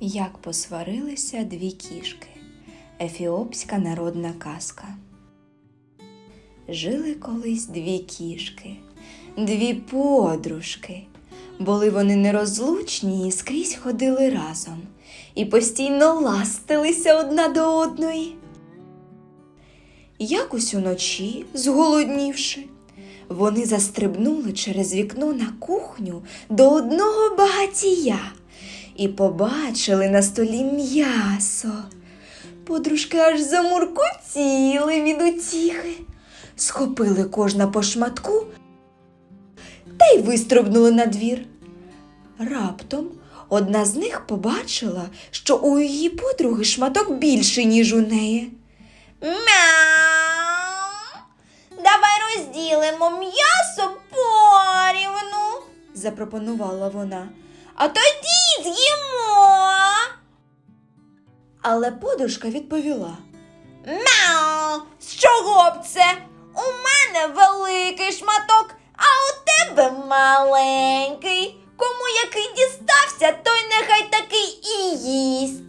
Як посварилися дві кішки. Ефіопська народна казка. Жили колись дві кішки, дві подружки. Були вони нерозлучні і скрізь ходили разом і постійно ластилися одна до одної. Якось уночі, зголоднівши, вони застрибнули через вікно на кухню до одного багатія і побачили на столі м'ясо. Подружки аж замуркотіли від утіхи, схопили кожна по шматку та й вистрибнули на двір. Раптом одна з них побачила, що у її подруги шматок більший, ніж у неї. Мяу. Давай розділимо м'ясо порівну. запропонувала вона. А тоді з'їмо. Але подушка відповіла. Мяу. З чого б це? У мене великий шматок, а у тебе маленький. Кому який дістався, той нехай такий і їсть.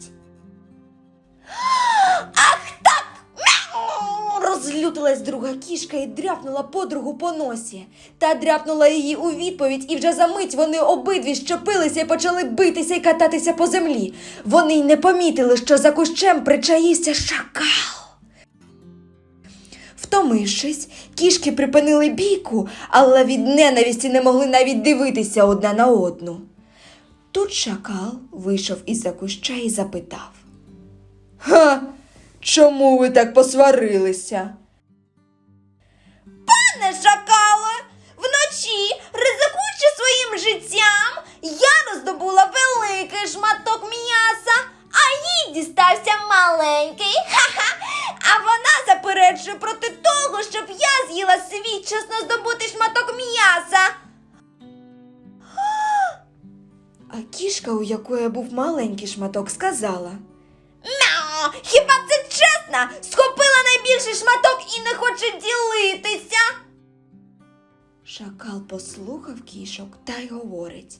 Розлютилась друга кішка і дряпнула подругу по носі. Та дряпнула її у відповідь, і вже за мить вони обидві щепилися і почали битися і кататися по землі. Вони й не помітили, що за кущем причаївся шакал. Втомившись, кішки припинили бійку, але від ненависті не могли навіть дивитися одна на одну. Тут шакал вийшов із-за куща і запитав. Ха, чому ви так посварилися? Пане шакале, вночі, ризикуючи своїм життям, я роздобула великий шматок м'яса, а їй дістався маленький. Ха-ха. А вона заперечує проти того, щоб я з'їла свій чесно здобутий шматок м'яса. А кішка, у якої був маленький шматок, сказала. Мяу, хіба це чесно? Схопила найбільший шматок і не хоче ділитися. Шакал послухав кішок та й говорить.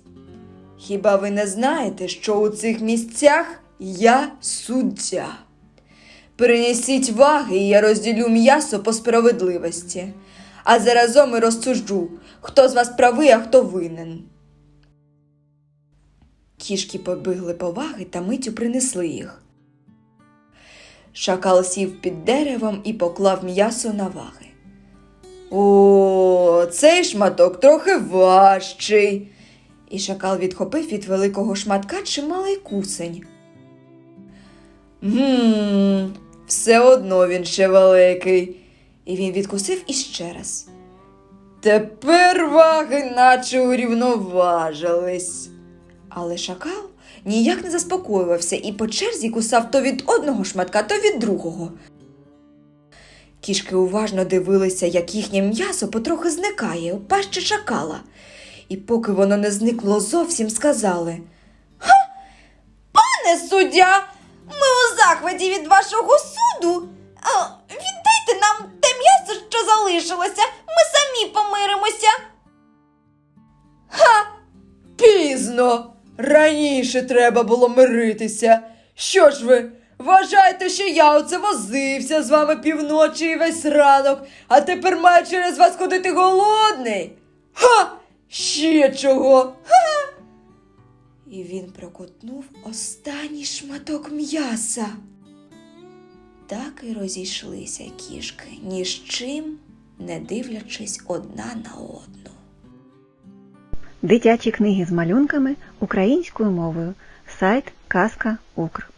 Хіба ви не знаєте, що у цих місцях я суддя? Принесіть ваги, і я розділю м'ясо по справедливості, а заразом і розсуджу, хто з вас правий, а хто винен. Кішки побігли по ваги та миттю принесли їх. Шакал сів під деревом і поклав м'ясо на ваги. О, цей шматок трохи важчий. І шакал відхопив від великого шматка чималий кусень. Гм, все одно він ще великий. І він відкусив іще раз. Тепер ваги наче урівноважились. Але шакал ніяк не заспокоювався і по черзі кусав то від одного шматка, то від другого. Кішки уважно дивилися, як їхнє м'ясо потрохи зникає у пащі шакала. І поки воно не зникло зовсім, сказали Ха, Пане суддя, ми у захваті від вашого суду. А, віддайте нам те м'ясо, що залишилося. Ми самі помиримося. Пізно. Раніше треба було миритися. Що ж ви? Вважаєте, що я оце возився з вами півночі і весь ранок, а тепер маю через вас ходити голодний? Ха! Ще чого? Ха! І він прокотнув останній шматок м'яса. Так і розійшлися кішки, ні з чим, не дивлячись одна на одну. Дитячі книги з малюнками українською мовою. Сайт Казка Укр.